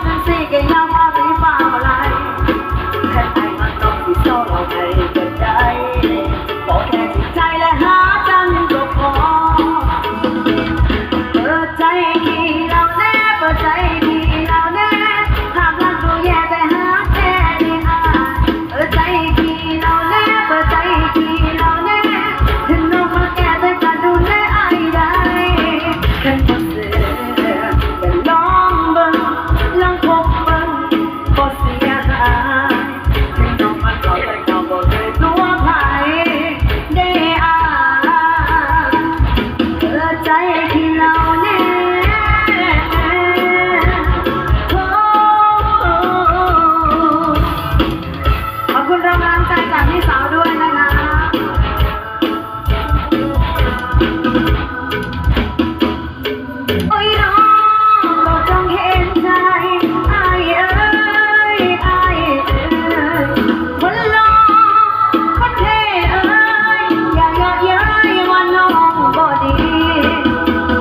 看谁更耀 देखना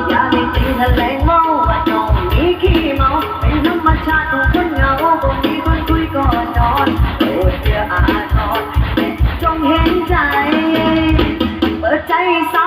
อย่าได้ตีทะเลเมาว่าจงมีขี้เมาเป็นธรมชาติของคนเหงาบ่มีคนคุยกอนนอนโอ้เจ้าอาทรจงเห็นใจ เปิดใจสา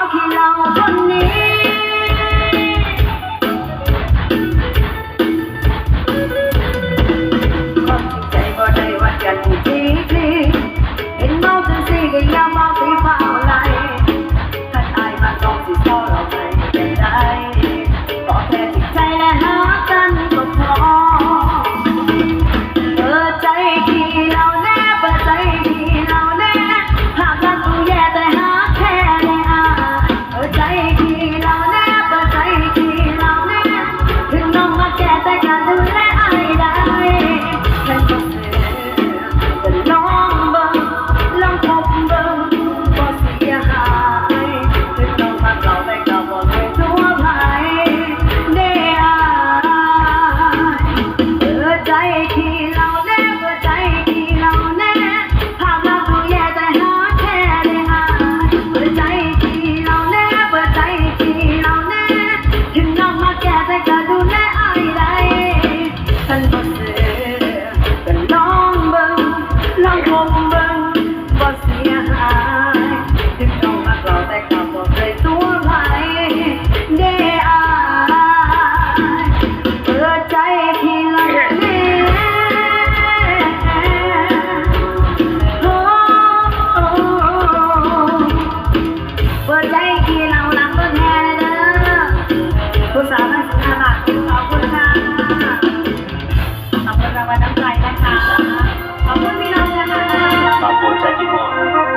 diagnosed. ใจนะคะขอบคุณพี่น้องนะคะขอบคุณใจที่มอง